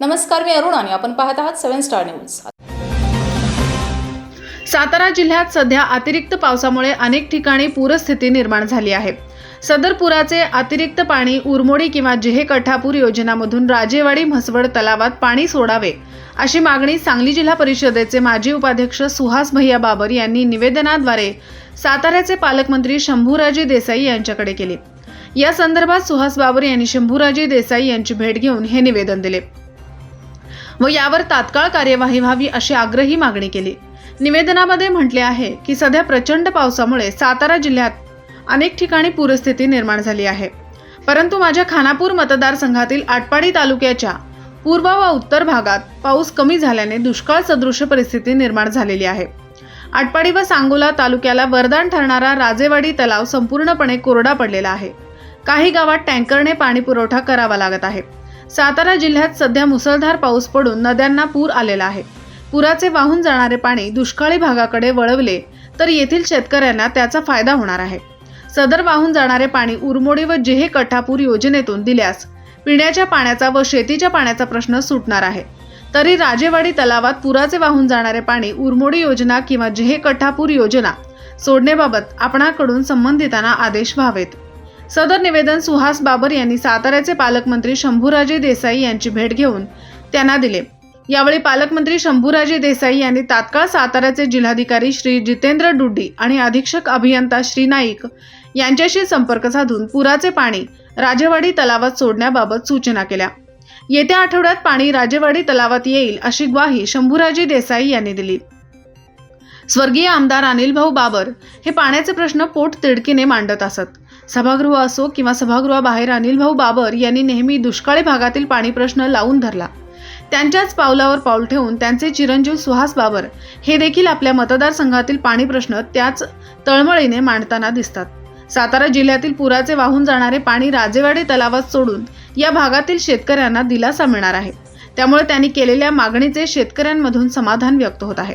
नमस्कार मी अरुण आणि आपण पाहत आहात सेव्हन स्टार न्यूज. सातारा जिल्ह्यात सध्या अतिरिक्त पावसामुळे अनेक ठिकाणी पूरस्थिती निर्माण झाली आहे. सदर पुराचे अतिरिक्त पाणी उरमोडी किंवा जेहे कठापूर योजनामधून राजेवाडी म्हसवड तलावात पाणी सोडावे अशी मागणी सांगली जिल्हा परिषदेचे माजी उपाध्यक्ष सुहास भैया बाबर यांनी निवेदनाद्वारे साताऱ्याचे पालकमंत्री शंभूराजे देसाई यांच्याकडे केली. या संदर्भात सुहास बाबर यांनी शंभूराजे देसाई यांची भेट घेऊन हे निवेदन दिले. व यावर तात्काळ कार्यवाही व्हावी अशी आग्रही मागणी केली. निवेदनामध्ये म्हटले आहे की सध्या प्रचंड पावसामुळे सातारा जिल्ह्यात अनेक ठिकाणी पूरस्थिती निर्माण झाली आहे. परंतु माझ्या खानापूर मतदारसंघातील आटपाडी तालुक्याच्या पूर्व व उत्तर भागात पाऊस कमी झाल्याने दुष्काळ सदृश परिस्थिती निर्माण झालेली आहे. आटपाडी व सांगोला तालुक्याला वरदान ठरणारा राजेवाडी तलाव संपूर्णपणे कोरडा पडलेला आहे. काही गावात टँकरने पाणी पुरवठा करावा लागत आहे. सातारा जिल्ह्यात सध्या मुसळधार पाऊस पडून नद्यांना पूर आलेला आहे. पुराचे वाहून जाणारे पाणी दुष्काळी भागाकडे वळवले तर येथील शेतकऱ्यांना त्याचा फायदा होणार आहे. सदर वाहून जाणारे पाणी उरमोडी व जेहे कठापूर योजनेतून दिल्यास पिण्याच्या पाण्याचा व शेतीच्या पाण्याचा प्रश्न सुटणार आहे. तरी राजेवाडी तलावात पुराचे वाहून जाणारे पाणी उरमोडी योजना किंवा जेहे कठापूर योजना सोडण्याबाबत आपणाकडून संबंधितांना आदेश व्हावेत. सदर निवेदन सुहास बाबर यांनी साताऱ्याचे पालकमंत्री शंभूराजे देसाई यांची भेट घेऊन त्यांना दिले. यावेळी पालकमंत्री शंभूराजे देसाई यांनी तात्काळ साताऱ्याचे जिल्हाधिकारी श्री जितेंद्र डुड्डी आणि अधीक्षक अभियंता श्री नाईक यांच्याशी संपर्क साधून पुराचे पाणी राजेवाडी तलावात सोडण्याबाबत सूचना केल्या. येत्या आठवड्यात पाणी राजेवाडी तलावात येईल अशी ग्वाही शंभूराजे देसाई यांनी दिली. स्वर्गीय आमदार अनिलभाऊ बाबर हे पाण्याचे प्रश्न पोट तिडकीने मांडत असत. सभागृह असो किंवा सभागृहाबाहेर अनिलभाऊ बाबर यांनी नेहमी दुष्काळी भागातील पाणी प्रश्न लावून धरला. त्यांच्याच पावलावर पाऊल ठेवून त्यांचे चिरंजीव सुहास बाबर हे देखील आपल्या मतदारसंघातील पाणी प्रश्न त्याच तळमळीने मांडताना दिसतात. सातारा जिल्ह्यातील पुराचे वाहून जाणारे पाणी राजेवाडी तलावात सोडून या भागातील शेतकऱ्यांना दिलासा मिळणार आहे. त्यामुळे त्यांनी केलेल्या मागणीचे शेतकऱ्यांमधून समाधान व्यक्त होत आहे.